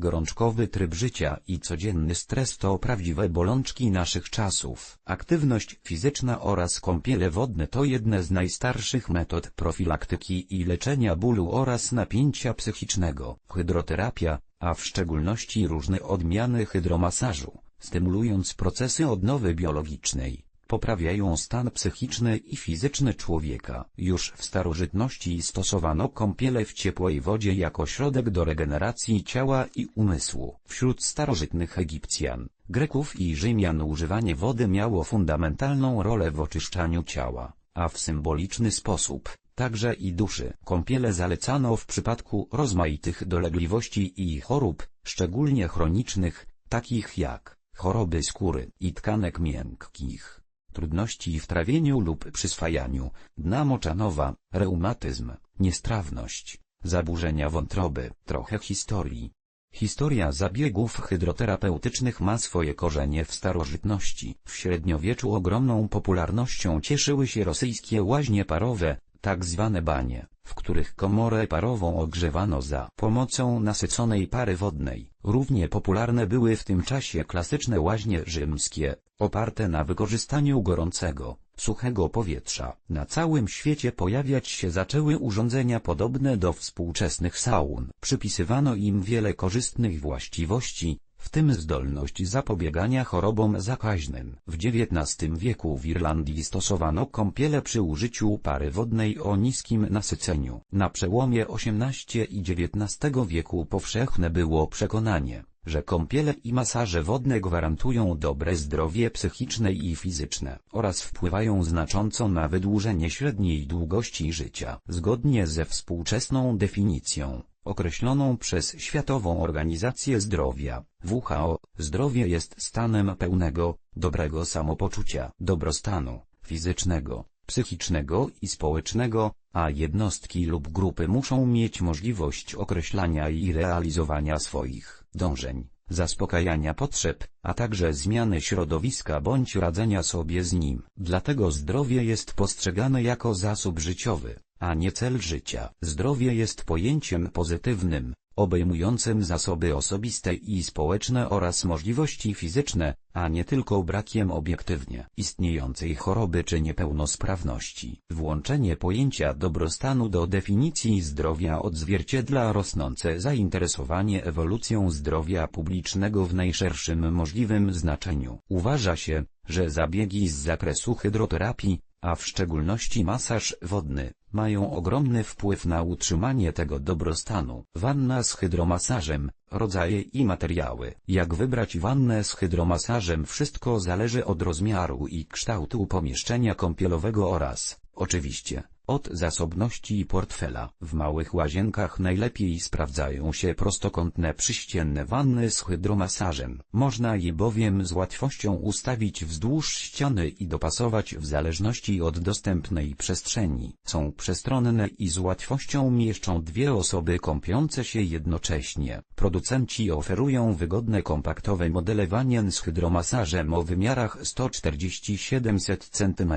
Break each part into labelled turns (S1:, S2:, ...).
S1: Gorączkowy tryb życia i codzienny stres to prawdziwe bolączki naszych czasów. Aktywność fizyczna oraz kąpiele wodne to jedne z najstarszych metod profilaktyki i leczenia bólu oraz napięcia psychicznego. Hydroterapia, a w szczególności różne odmiany hydromasażu, stymulując procesy odnowy biologicznej, poprawiają stan psychiczny i fizyczny człowieka. Już w starożytności stosowano kąpiele w ciepłej wodzie jako środek do regeneracji ciała i umysłu. Wśród starożytnych Egipcjan, Greków i Rzymian używanie wody miało fundamentalną rolę w oczyszczaniu ciała, a w symboliczny sposób, także i duszy. Kąpiele zalecano w przypadku rozmaitych dolegliwości i chorób, szczególnie chronicznych, takich jak choroby skóry i tkanek miękkich trudności w trawieniu lub przyswajaniu, dna moczanowa, reumatyzm, niestrawność, zaburzenia wątroby. Trochę historii. Historia zabiegów hydroterapeutycznych ma swoje korzenie w starożytności. W średniowieczu ogromną popularnością cieszyły się rosyjskie łaźnie parowe, tak zwane banie, w których komorę parową ogrzewano za pomocą nasyconej pary wodnej. Równie popularne były w tym czasie klasyczne łaźnie rzymskie, oparte na wykorzystaniu gorącego, suchego powietrza. Na całym świecie pojawiać się zaczęły urządzenia podobne do współczesnych saun. Przypisywano im wiele korzystnych właściwości, w tym zdolność zapobiegania chorobom zakaźnym. W XIX wieku w Irlandii stosowano kąpiele przy użyciu pary wodnej o niskim nasyceniu. Na przełomie XVIII i XIX wieku powszechne było przekonanie, że kąpiele i masaże wodne gwarantują dobre zdrowie psychiczne i fizyczne oraz wpływają znacząco na wydłużenie średniej długości życia. Zgodnie ze współczesną definicją, określoną przez Światową Organizację Zdrowia, WHO, zdrowie jest stanem pełnego, dobrego samopoczucia, dobrostanu, fizycznego, psychicznego i społecznego, a jednostki lub grupy muszą mieć możliwość określania i realizowania swoich dążeń, zaspokajania potrzeb, a także zmiany środowiska bądź radzenia sobie z nim. Dlatego zdrowie jest postrzegane jako zasób życiowy, a nie cel życia. Zdrowie jest pojęciem pozytywnym, obejmującym zasoby osobiste i społeczne oraz możliwości fizyczne, a nie tylko brakiem obiektywnie istniejącej choroby czy niepełnosprawności. Włączenie pojęcia dobrostanu do definicji zdrowia odzwierciedla rosnące zainteresowanie ewolucją zdrowia publicznego w najszerszym możliwym znaczeniu. Uważa się, że zabiegi z zakresu hydroterapii, a w szczególności masaż wodny, mają ogromny wpływ na utrzymanie tego dobrostanu. Wanna z hydromasażem, rodzaje i materiały. Jak wybrać wannę z hydromasażem wszystko zależy od rozmiaru i kształtu pomieszczenia kąpielowego oraz, oczywiście, od zasobności portfela. W małych łazienkach najlepiej sprawdzają się prostokątne przyścienne wanny z hydromasażem. Można je bowiem z łatwością ustawić wzdłuż ściany i dopasować w zależności od dostępnej przestrzeni. Są przestronne i z łatwością mieszczą dwie osoby kąpiące się jednocześnie. Producenci oferują wygodne kompaktowe modele wanien z hydromasażem o wymiarach 140-700 cm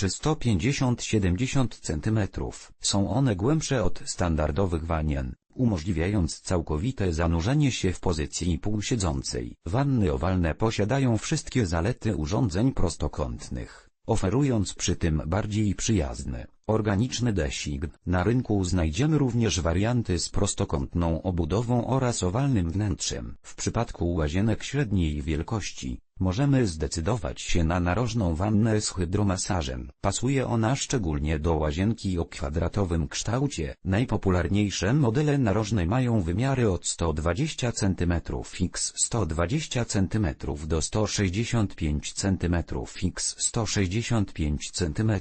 S1: czy 150-70 cm. Są one głębsze od standardowych wanien, umożliwiając całkowite zanurzenie się w pozycji półsiedzącej. Wanny owalne posiadają wszystkie zalety urządzeń prostokątnych, oferując przy tym bardziej przyjazny, organiczny design. Na rynku znajdziemy również warianty z prostokątną obudową oraz owalnym wnętrzem. W przypadku łazienek średniej wielkości, możemy zdecydować się na narożną wannę z hydromasażem. Pasuje ona szczególnie do łazienki o kwadratowym kształcie. Najpopularniejsze modele narożne mają wymiary od 120 cm x 120 cm do 165 cm x 165 cm.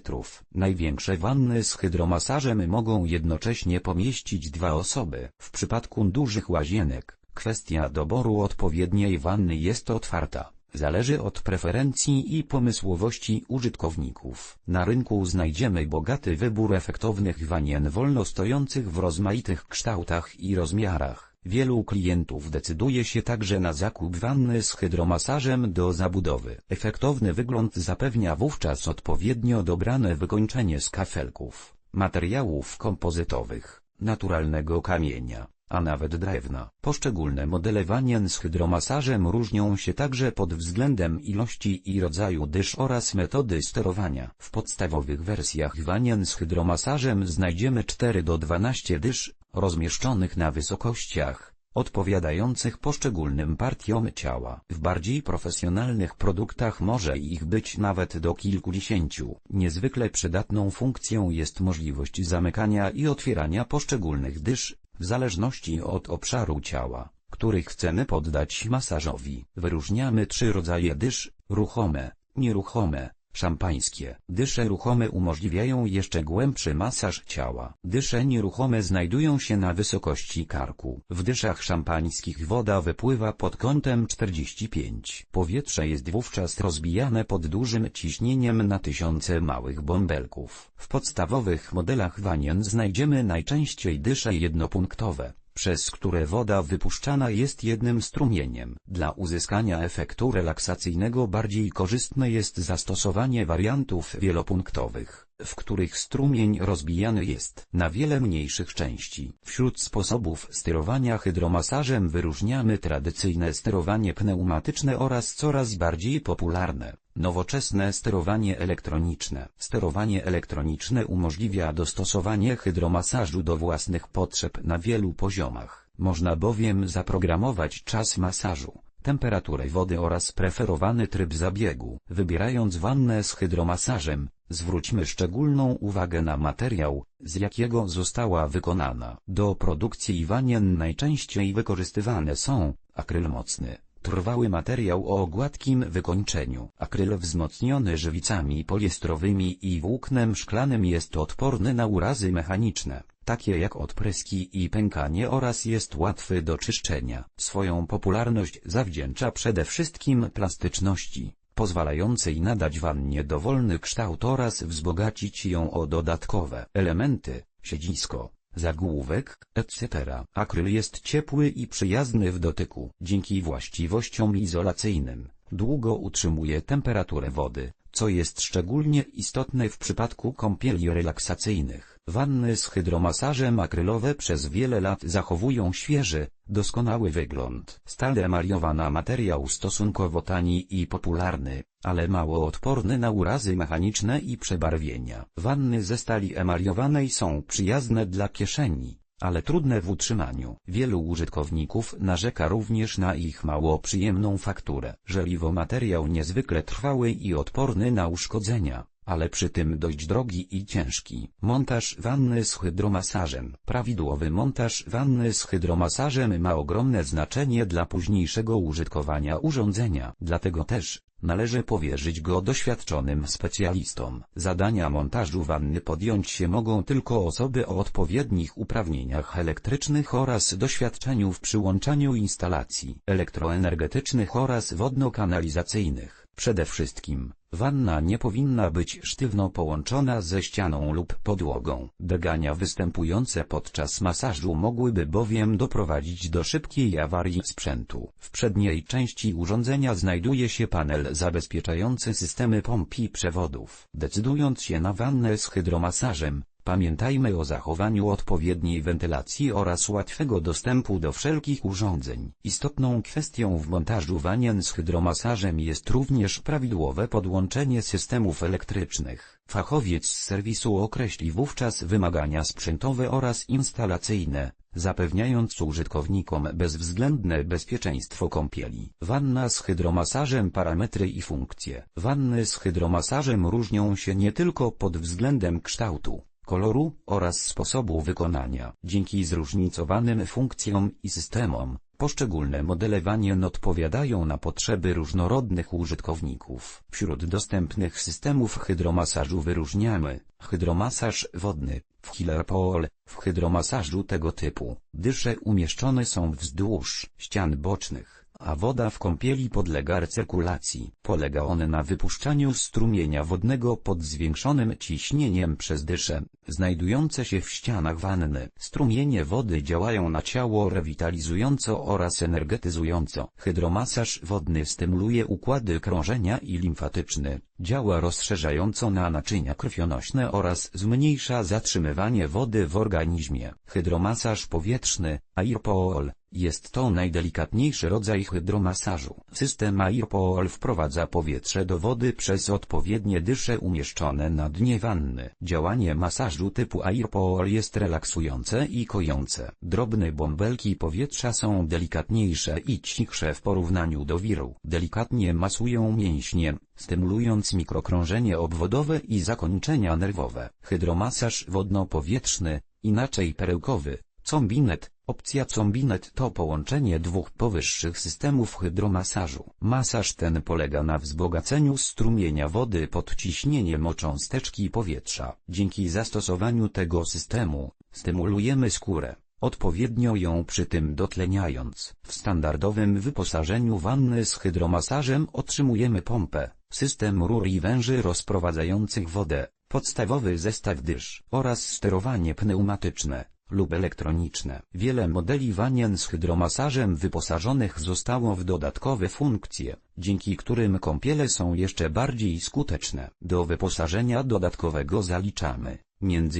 S1: Największe wanny z hydromasażem mogą jednocześnie pomieścić dwa osoby. W przypadku dużych łazienek, kwestia doboru odpowiedniej wanny jest otwarta. Zależy od preferencji i pomysłowości użytkowników. Na rynku znajdziemy bogaty wybór efektownych wanien wolno stojących w rozmaitych kształtach i rozmiarach. Wielu klientów decyduje się także na zakup wanny z hydromasażem do zabudowy. Efektowny wygląd zapewnia wówczas odpowiednio dobrane wykończenie z kafelków, materiałów kompozytowych, naturalnego kamienia, a nawet drewna. Poszczególne modele wanien z hydromasażem różnią się także pod względem ilości i rodzaju dysz oraz metody sterowania. W podstawowych wersjach wanien z hydromasażem znajdziemy 4 do 12 dysz, rozmieszczonych na wysokościach, odpowiadających poszczególnym partiom ciała. W bardziej profesjonalnych produktach może ich być nawet do kilkudziesięciu. Niezwykle przydatną funkcją jest możliwość zamykania i otwierania poszczególnych dysz, w zależności od obszaru ciała, który chcemy poddać masażowi. Wyróżniamy trzy rodzaje dysz, ruchome, nieruchome, Szampańskie dysze ruchome umożliwiają jeszcze głębszy masaż ciała. Dysze nieruchome znajdują się na wysokości karku. W dyszach szampańskich woda wypływa pod kątem 45. Powietrze jest wówczas rozbijane pod dużym ciśnieniem na tysiące małych bąbelków. W podstawowych modelach wanien znajdziemy najczęściej dysze jednopunktowe przez które woda wypuszczana jest jednym strumieniem. Dla uzyskania efektu relaksacyjnego bardziej korzystne jest zastosowanie wariantów wielopunktowych, w których strumień rozbijany jest na wiele mniejszych części. Wśród sposobów sterowania hydromasażem wyróżniamy tradycyjne sterowanie pneumatyczne oraz coraz bardziej popularne, Nowoczesne sterowanie elektroniczne. Sterowanie elektroniczne umożliwia dostosowanie hydromasażu do własnych potrzeb na wielu poziomach. Można bowiem zaprogramować czas masażu, temperaturę wody oraz preferowany tryb zabiegu. Wybierając wannę z hydromasażem, zwróćmy szczególną uwagę na materiał, z jakiego została wykonana. Do produkcji wanien najczęściej wykorzystywane są akryl mocny, Trwały materiał o gładkim wykończeniu. Akryl wzmocniony żywicami poliestrowymi i włóknem szklanym jest odporny na urazy mechaniczne, takie jak odpryski i pękanie oraz jest łatwy do czyszczenia. Swoją popularność zawdzięcza przede wszystkim plastyczności, pozwalającej nadać wannie dowolny kształt oraz wzbogacić ją o dodatkowe elementy, siedzisko, zagłówek, etc. Akryl jest ciepły i przyjazny w dotyku. Dzięki właściwościom izolacyjnym, długo utrzymuje temperaturę wody, co jest szczególnie istotne w przypadku kąpieli relaksacyjnych. Wanny z hydromasażem akrylowe przez wiele lat zachowują świeży, doskonały wygląd. Stale emaliowana materiał stosunkowo tani i popularny, ale mało odporny na urazy mechaniczne i przebarwienia. Wanny ze stali emaliowanej są przyjazne dla kieszeni, ale trudne w utrzymaniu. Wielu użytkowników narzeka również na ich mało przyjemną fakturę. Żeliwo materiał niezwykle trwały i odporny na uszkodzenia, ale przy tym dość drogi i ciężki. Montaż wanny z hydromasażem. Prawidłowy montaż wanny z hydromasażem ma ogromne znaczenie dla późniejszego użytkowania urządzenia. Dlatego też, Należy powierzyć go doświadczonym specjalistom. Zadania montażu wanny podjąć się mogą tylko osoby o odpowiednich uprawnieniach elektrycznych oraz doświadczeniu w przyłączaniu instalacji elektroenergetycznych oraz wodno-kanalizacyjnych. Przede wszystkim, wanna nie powinna być sztywno połączona ze ścianą lub podłogą. Degania występujące podczas masażu mogłyby bowiem doprowadzić do szybkiej awarii sprzętu. W przedniej części urządzenia znajduje się panel zabezpieczający systemy pomp i przewodów. Decydując się na wannę z hydromasażem, Pamiętajmy o zachowaniu odpowiedniej wentylacji oraz łatwego dostępu do wszelkich urządzeń. Istotną kwestią w montażu wanien z hydromasażem jest również prawidłowe podłączenie systemów elektrycznych. Fachowiec z serwisu określi wówczas wymagania sprzętowe oraz instalacyjne, zapewniając użytkownikom bezwzględne bezpieczeństwo kąpieli. Wanna z hydromasażem parametry i funkcje. Wanny z hydromasażem różnią się nie tylko pod względem kształtu, koloru oraz sposobu wykonania. Dzięki zróżnicowanym funkcjom i systemom, poszczególne modele wanien odpowiadają na potrzeby różnorodnych użytkowników. Wśród dostępnych systemów hydromasażu wyróżniamy hydromasaż wodny, w Killer Pole, w hydromasażu tego typu, dysze umieszczone są wzdłuż ścian bocznych, a woda w kąpieli podlega recyrkulacji. Polega on na wypuszczaniu strumienia wodnego pod zwiększonym ciśnieniem przez dysze, znajdujące się w ścianach wanny. Strumienie wody działają na ciało rewitalizująco oraz energetyzująco. Hydromasaż wodny stymuluje układy krążenia i limfatyczny, działa rozszerzająco na naczynia krwionośne oraz zmniejsza zatrzymywanie wody w organizmie. Hydromasaż powietrzny, airpool, jest to najdelikatniejszy rodzaj hydromasażu. System Airpool wprowadza powietrze do wody przez odpowiednie dysze umieszczone na dnie wanny. Działanie masażu typu Airpool jest relaksujące i kojące. Drobne bąbelki powietrza są delikatniejsze i cichsze w porównaniu do wiru. Delikatnie masują mięśnie, stymulując mikrokrążenie obwodowe i zakończenia nerwowe. Hydromasaż wodno-powietrzny, inaczej perełkowy, combinet, Opcja combinet to połączenie dwóch powyższych systemów hydromasażu. Masaż ten polega na wzbogaceniu strumienia wody pod ciśnieniem o cząsteczki powietrza. Dzięki zastosowaniu tego systemu, stymulujemy skórę, odpowiednio ją przy tym dotleniając. W standardowym wyposażeniu wanny z hydromasażem otrzymujemy pompę, system rur i węży rozprowadzających wodę, podstawowy zestaw dysz oraz sterowanie pneumatyczne lub elektroniczne. Wiele modeli wanien z hydromasażem wyposażonych zostało w dodatkowe funkcje, dzięki którym kąpiele są jeszcze bardziej skuteczne. Do wyposażenia dodatkowego zaliczamy,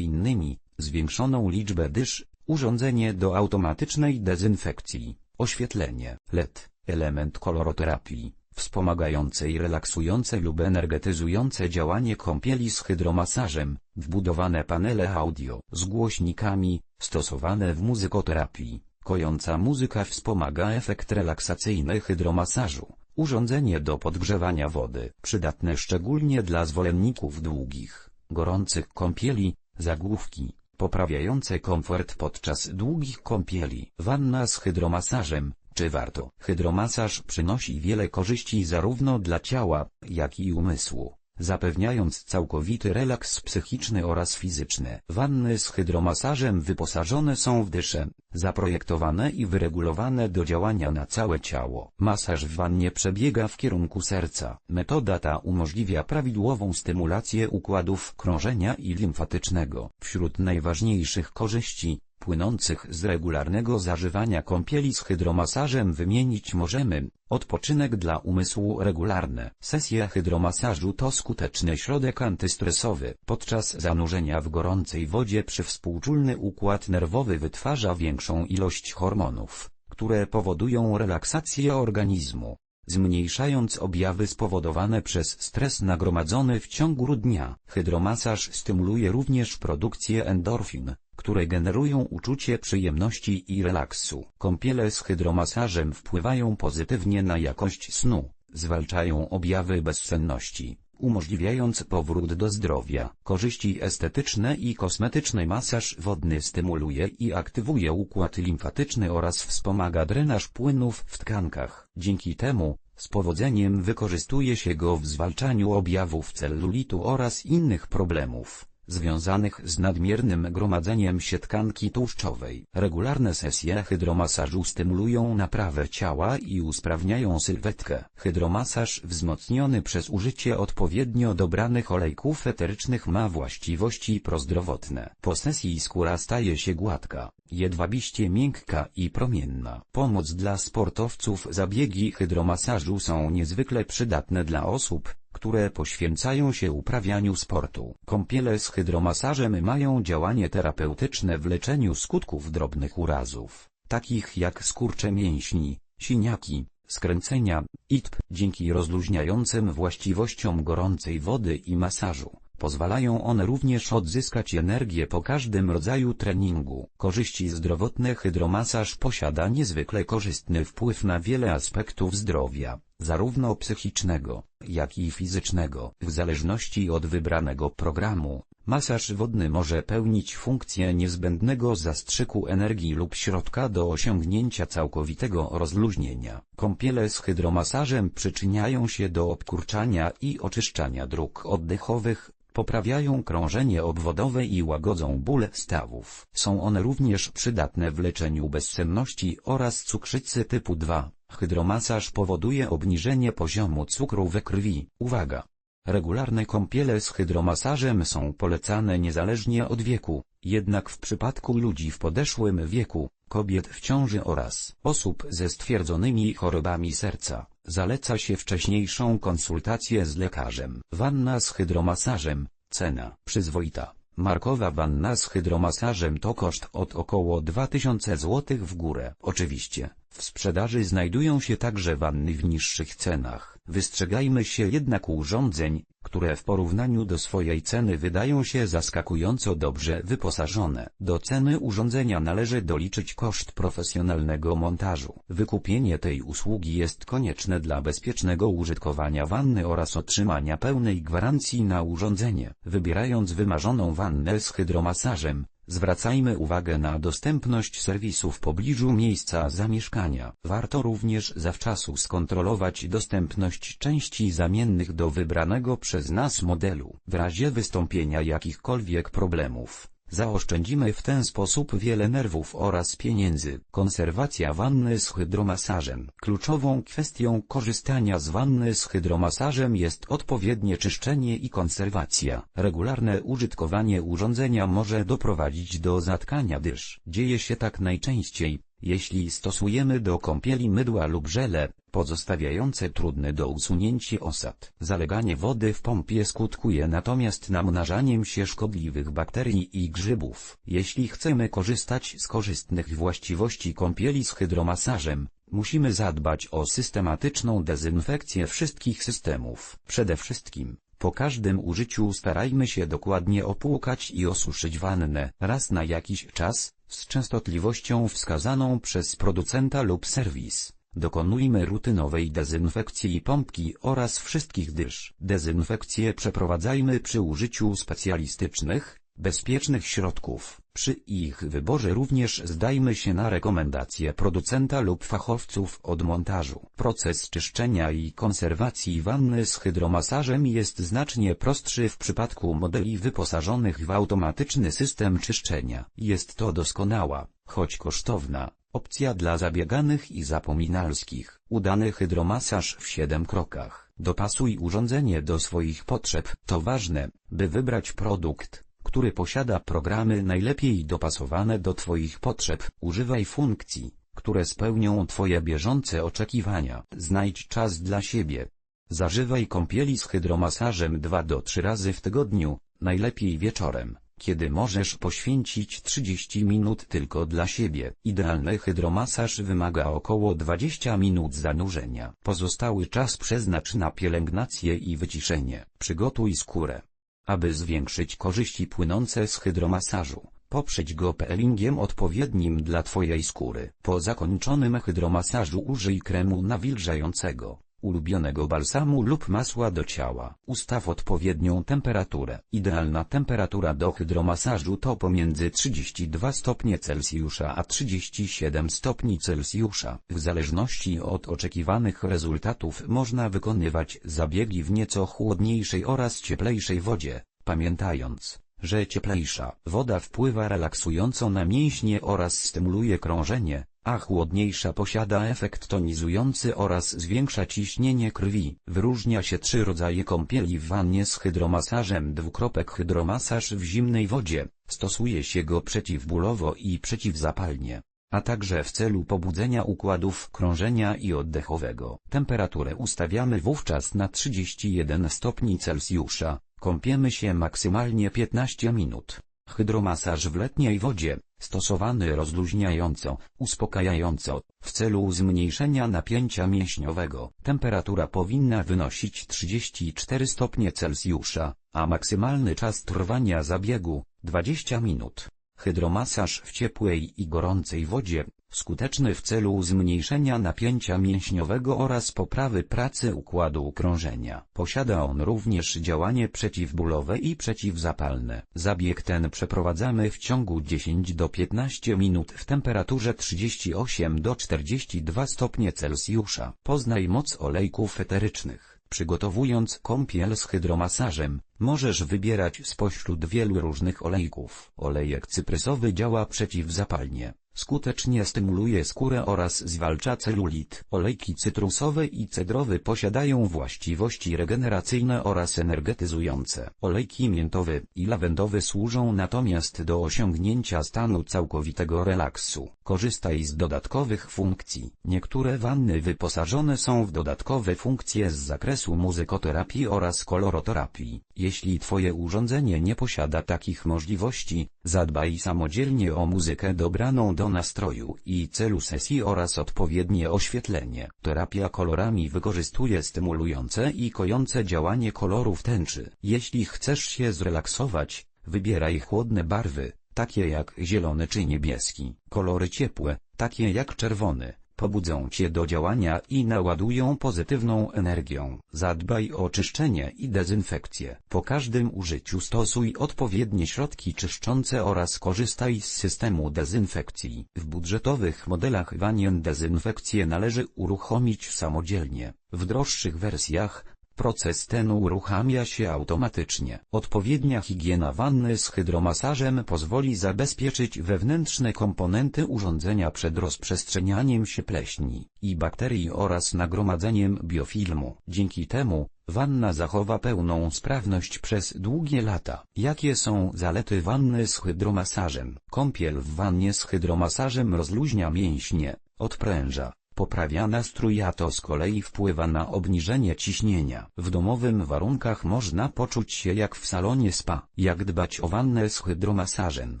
S1: innymi, zwiększoną liczbę dysz, urządzenie do automatycznej dezynfekcji, oświetlenie, LED, element koloroterapii, wspomagające i relaksujące lub energetyzujące działanie kąpieli z hydromasażem, wbudowane panele audio z głośnikami, stosowane w muzykoterapii. Kojąca muzyka wspomaga efekt relaksacyjny hydromasażu. Urządzenie do podgrzewania wody, przydatne szczególnie dla zwolenników długich, gorących kąpieli, zagłówki, poprawiające komfort podczas długich kąpieli. Wanna z hydromasażem, czy warto? Hydromasaż przynosi wiele korzyści zarówno dla ciała, jak i umysłu, zapewniając całkowity relaks psychiczny oraz fizyczny. Wanny z hydromasażem wyposażone są w dysze, zaprojektowane i wyregulowane do działania na całe ciało. Masaż w wannie przebiega w kierunku serca. Metoda ta umożliwia prawidłową stymulację układów krążenia i limfatycznego. Wśród najważniejszych korzyści, płynących z regularnego zażywania kąpieli z hydromasażem wymienić możemy, odpoczynek dla umysłu regularne. Sesja hydromasażu to skuteczny środek antystresowy. Podczas zanurzenia w gorącej wodzie przywspółczulny układ nerwowy wytwarza większą ilość hormonów, które powodują relaksację organizmu zmniejszając objawy spowodowane przez stres nagromadzony w ciągu dnia. Hydromasaż stymuluje również produkcję endorfin, które generują uczucie przyjemności i relaksu. Kąpiele z hydromasażem wpływają pozytywnie na jakość snu, zwalczają objawy bezsenności, umożliwiając powrót do zdrowia. Korzyści estetyczne i kosmetyczne masaż wodny stymuluje i aktywuje układ limfatyczny oraz wspomaga drenaż płynów w tkankach. Dzięki temu, z powodzeniem wykorzystuje się go w zwalczaniu objawów cellulitu oraz innych problemów związanych z nadmiernym gromadzeniem się tkanki tłuszczowej. Regularne sesje hydromasażu stymulują naprawę ciała i usprawniają sylwetkę. Hydromasaż wzmocniony przez użycie odpowiednio dobranych olejków eterycznych ma właściwości prozdrowotne. Po sesji skóra staje się gładka, jedwabiście miękka i promienna. Pomoc dla sportowców Zabiegi hydromasażu są niezwykle przydatne dla osób, które poświęcają się uprawianiu sportu. Kąpiele z hydromasażem mają działanie terapeutyczne w leczeniu skutków drobnych urazów, takich jak skurcze mięśni, siniaki, skręcenia, itp. Dzięki rozluźniającym właściwościom gorącej wody i masażu, pozwalają one również odzyskać energię po każdym rodzaju treningu. Korzyści zdrowotne Hydromasaż posiada niezwykle korzystny wpływ na wiele aspektów zdrowia zarówno psychicznego, jak i fizycznego. W zależności od wybranego programu, masaż wodny może pełnić funkcję niezbędnego zastrzyku energii lub środka do osiągnięcia całkowitego rozluźnienia. Kąpiele z hydromasażem przyczyniają się do obkurczania i oczyszczania dróg oddechowych, poprawiają krążenie obwodowe i łagodzą ból stawów. Są one również przydatne w leczeniu bezsenności oraz cukrzycy typu 2. Hydromasaż powoduje obniżenie poziomu cukru we krwi. Uwaga! Regularne kąpiele z hydromasażem są polecane niezależnie od wieku, jednak w przypadku ludzi w podeszłym wieku, kobiet w ciąży oraz osób ze stwierdzonymi chorobami serca, zaleca się wcześniejszą konsultację z lekarzem. Wanna z hydromasażem, cena przyzwoita. Markowa wanna z hydromasażem to koszt od około 2000 zł w górę. Oczywiście, w sprzedaży znajdują się także wanny w niższych cenach. Wystrzegajmy się jednak urządzeń, które w porównaniu do swojej ceny wydają się zaskakująco dobrze wyposażone. Do ceny urządzenia należy doliczyć koszt profesjonalnego montażu. Wykupienie tej usługi jest konieczne dla bezpiecznego użytkowania wanny oraz otrzymania pełnej gwarancji na urządzenie. Wybierając wymarzoną wannę z hydromasażem, Zwracajmy uwagę na dostępność serwisu w pobliżu miejsca zamieszkania. Warto również zawczasu skontrolować dostępność części zamiennych do wybranego przez nas modelu. W razie wystąpienia jakichkolwiek problemów, Zaoszczędzimy w ten sposób wiele nerwów oraz pieniędzy. Konserwacja wanny z hydromasażem. Kluczową kwestią korzystania z wanny z hydromasażem jest odpowiednie czyszczenie i konserwacja. Regularne użytkowanie urządzenia może doprowadzić do zatkania dysz. Dzieje się tak najczęściej, jeśli stosujemy do kąpieli mydła lub żele, pozostawiające trudny do usunięcia osad. Zaleganie wody w pompie skutkuje natomiast namnażaniem się szkodliwych bakterii i grzybów. Jeśli chcemy korzystać z korzystnych właściwości kąpieli z hydromasażem, musimy zadbać o systematyczną dezynfekcję wszystkich systemów. Przede wszystkim, po każdym użyciu starajmy się dokładnie opłukać i osuszyć wannę raz na jakiś czas, z częstotliwością wskazaną przez producenta lub serwis. Dokonujmy rutynowej dezynfekcji pompki oraz wszystkich dysz. Dezynfekcję przeprowadzajmy przy użyciu specjalistycznych, bezpiecznych środków. Przy ich wyborze również zdajmy się na rekomendacje producenta lub fachowców od montażu. Proces czyszczenia i konserwacji wanny z hydromasażem jest znacznie prostszy w przypadku modeli wyposażonych w automatyczny system czyszczenia. Jest to doskonała, choć kosztowna, opcja dla zabieganych i zapominalskich. Udany hydromasaż w 7 krokach. Dopasuj urządzenie do swoich potrzeb. To ważne, by wybrać produkt który posiada programy najlepiej dopasowane do Twoich potrzeb. Używaj funkcji, które spełnią Twoje bieżące oczekiwania. Znajdź czas dla siebie. Zażywaj kąpieli z hydromasażem 2 do 3 razy w tygodniu, najlepiej wieczorem, kiedy możesz poświęcić 30 minut tylko dla siebie. Idealny hydromasaż wymaga około 20 minut zanurzenia. Pozostały czas przeznacz na pielęgnację i wyciszenie. Przygotuj skórę. Aby zwiększyć korzyści płynące z hydromasażu, poprzeć go peelingiem odpowiednim dla Twojej skóry. Po zakończonym hydromasażu użyj kremu nawilżającego, ulubionego balsamu lub masła do ciała. Ustaw odpowiednią temperaturę. Idealna temperatura do hydromasażu to pomiędzy 32 stopnie Celsjusza a 37 stopni Celsjusza. W zależności od oczekiwanych rezultatów można wykonywać zabiegi w nieco chłodniejszej oraz cieplejszej wodzie, pamiętając, że cieplejsza woda wpływa relaksująco na mięśnie oraz stymuluje krążenie, a chłodniejsza posiada efekt tonizujący oraz zwiększa ciśnienie krwi. Wyróżnia się trzy rodzaje kąpieli w wannie z hydromasażem. Dwukropek hydromasaż w zimnej wodzie, stosuje się go przeciwbólowo i przeciwzapalnie a także w celu pobudzenia układów krążenia i oddechowego. Temperaturę ustawiamy wówczas na 31 stopni Celsjusza, kąpiemy się maksymalnie 15 minut. Hydromasaż w letniej wodzie, stosowany rozluźniająco, uspokajająco, w celu zmniejszenia napięcia mięśniowego. Temperatura powinna wynosić 34 stopnie Celsjusza, a maksymalny czas trwania zabiegu 20 minut. Hydromasaż w ciepłej i gorącej wodzie, skuteczny w celu zmniejszenia napięcia mięśniowego oraz poprawy pracy układu krążenia. Posiada on również działanie przeciwbólowe i przeciwzapalne. Zabieg ten przeprowadzamy w ciągu 10 do 15 minut w temperaturze 38 do 42 stopnie Celsjusza. Poznaj moc olejków eterycznych. Przygotowując kąpiel z hydromasażem, możesz wybierać spośród wielu różnych olejków. Olejek cyprysowy działa przeciwzapalnie, Skutecznie stymuluje skórę oraz zwalcza celulit. Olejki cytrusowe i cedrowy posiadają właściwości regeneracyjne oraz energetyzujące. Olejki miętowy i lawendowy służą natomiast do osiągnięcia stanu całkowitego relaksu. Korzystaj z dodatkowych funkcji. Niektóre wanny wyposażone są w dodatkowe funkcje z zakresu muzykoterapii oraz koloroterapii. Jeśli Twoje urządzenie nie posiada takich możliwości, zadbaj samodzielnie o muzykę dobraną do nastroju i celu sesji oraz odpowiednie oświetlenie. Terapia kolorami wykorzystuje stymulujące i kojące działanie kolorów tęczy. Jeśli chcesz się zrelaksować, wybieraj chłodne barwy, takie jak zielony czy niebieski. Kolory ciepłe, takie jak czerwony, pobudzą Cię do działania i naładują pozytywną energią. Zadbaj o czyszczenie i dezynfekcję. Po każdym użyciu stosuj odpowiednie środki czyszczące oraz korzystaj z systemu dezynfekcji. W budżetowych modelach wanien dezynfekcję należy uruchomić samodzielnie. W droższych wersjach Proces ten uruchamia się automatycznie. Odpowiednia higiena wanny z hydromasażem pozwoli zabezpieczyć wewnętrzne komponenty urządzenia przed rozprzestrzenianiem się pleśni i bakterii oraz nagromadzeniem biofilmu. Dzięki temu, wanna zachowa pełną sprawność przez długie lata. Jakie są zalety wanny z hydromasażem? Kąpiel w wannie z hydromasażem rozluźnia mięśnie, odpręża, poprawia nastrój a to z kolei wpływa na obniżenie ciśnienia. W domowym warunkach można poczuć się jak w salonie spa. Jak dbać o wannę z hydromasażem?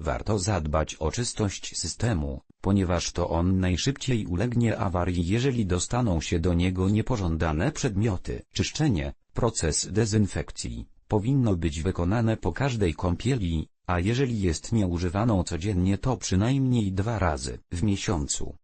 S1: Warto zadbać o czystość systemu, ponieważ to on najszybciej ulegnie awarii jeżeli dostaną się do niego niepożądane przedmioty. Czyszczenie, proces dezynfekcji, powinno być wykonane po każdej kąpieli, a jeżeli jest nieużywaną codziennie to przynajmniej dwa razy w miesiącu.